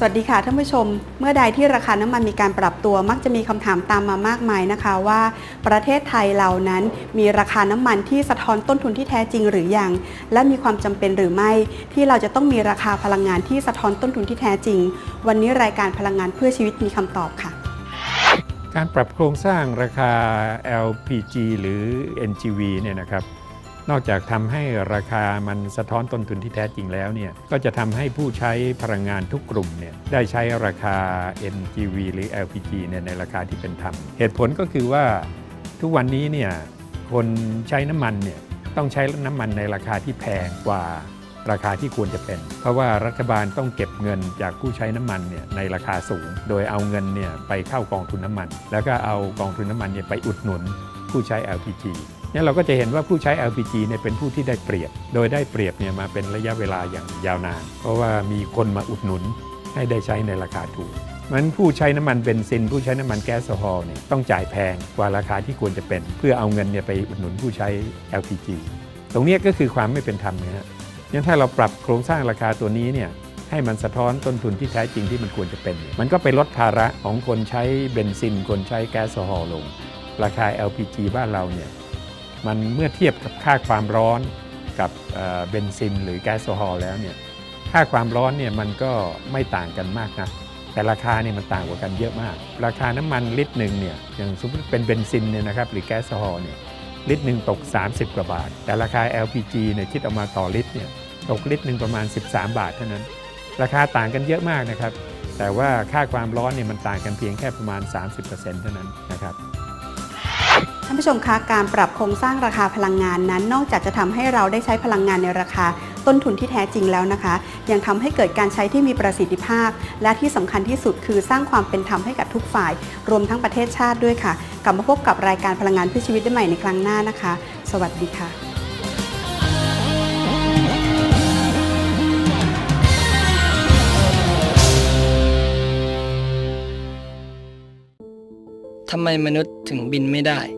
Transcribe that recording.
สวัสดีค่ะท่านผู้ชม เมื่อใดที่ราคาน้ำมันมีการปรับตัวมักจะมีคำถามตามมามากมายนะคะว่า ประเทศไทยเรานั้นมีราคาน้ำมันที่สะท้อนต้นทุนที่แท้จริงหรือยัง และมีความจำเป็นหรือไม่ ที่เราจะต้องมีราคาพลังงานที่สะท้อนต้นทุนที่แท้จริง วันนี้รายการพลังงานเพื่อชีวิตมีคำตอบค่ะ การปรับโครงสร้างราคา LPG หรือ NGV เนี่ยนะครับ นอกจากทำให้ราคามันสะท้อนต้นทุนที่แท้จริงแล้วเนี่ยก็จะทำให้ผู้ใช้พลังงานทุกกลุ่มเนี่ยได้ใช้ราคา NGV หรือ LPG เนี่ยในราคาที่เป็นธรรม เหตุผลก็คือว่าทุกวันนี้เนี่ยคนใช้น้ำมันเนี่ยต้องใช้น้ำมันในราคาที่แพงกว่าราคาที่ควรจะเป็น เพราะว่ารัฐบาลต้องเก็บเงินจากผู้ใช้น้ำมันเนี่ยในราคาสูง โดยเอาเงินเนี่ยไปเข้ากองทุนน้ำมัน แล้วก็เอากองทุนน้ำมันเนี่ยไปอุดหนุนผู้ใช้ LPG นี่เราก็จะเห็นว่าผู้ใช้ LPG เนี่ยเป็นผู้ที่ได้เปรียบ โดยได้เปรียบเนี่ยมาเป็นระยะเวลาอย่างยาวนาน เพราะว่ามีคนมาอุดหนุนให้ได้ใช้ในราคาถูกมันผู้ใช้น้ำมันเบนซิน ผู้ใช้น้ำมันแก๊สโซฮอล์เนี่ยต้องจ่ายแพงกว่าราคาที่ควรจะเป็น เพื่อเอาเงินเนี่ยไปอุดหนุนผู้ใช้ LPG ตรงนี้ก็คือความไม่เป็นธรรมนะฮะงั้นถ้าเราปรับโครงสร้างราคาตัวนี้เนี่ยให้มันสะท้อนต้นทุนที่แท้จริงที่มันควรจะเป็น มันก็ไปลดภาระของคนใช้เบนซิน คนใช้แก๊สโซฮอล์ลง ราคา LPG บ้านเราเนี่ย มันเมื่อเทียบกับค่าความร้อนกับเบนซินหรือแก๊สโซฮอลแล้วเนี่ยค่าความร้อนเนี่ยมันก็ไม่ต่างกันมากนะแต่ราคาเนี่ยมันต่างกว่ากันเยอะมาก ราคาน้ำมันลิตรหนึ่งเนี่ยอย่างสมมติเป็นเบนซินเนี่ยนะครับหรือแก๊สโซฮอลเนี่ยลิตรหนึ่งตก 30 กว่าบาท แต่ราคา LPG เนี่ยคิดออกมาต่อลิตรเนี่ยตกลิตรหนึ่งประมาณ 13 บาทเท่านั้น ราคาต่างกันเยอะมากนะครับ แต่ว่าค่าความร้อนเนี่ยมันต่างกันเพียงแค่ประมาณ 30%เท่านั้นนะครับ ท่านผู้ชมคะการปรับโครงสร้างราคาพลังงานนั้น นอกจากจะทำให้เราได้ใช้พลังงานในราคาต้นทุนที่แท้จริงแล้วนะคะ ยังทำให้เกิดการใช้ที่มีประสิทธิภาพ และที่สำคัญที่สุดคือสร้างความเป็นธรรมให้กับทุกฝ่าย รวมทั้งประเทศชาติด้วยค่ะ กลับมาพบกับรายการพลังงานเพื่อชีวิตได้ใหม่ในครั้งหน้านะคะ สวัสดีค่ะทำไมมนุษย์ถึงบินไม่ได้